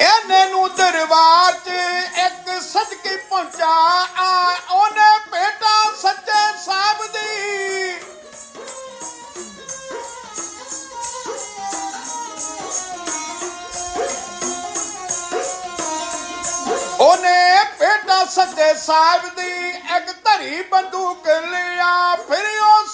ਇਹਨੇ ਨੂੰ ਦਰਬਾਰ ਸਾਹਿਬ ਦੀ। ਉਹਨੇ ਭੇਟਾ ਸਾਹਿਬ ਦੀ ਇੱਕ ਧਰੀ ਬੰਦੂਕ ਲਿਆ, ਫਿਰ ਉਹ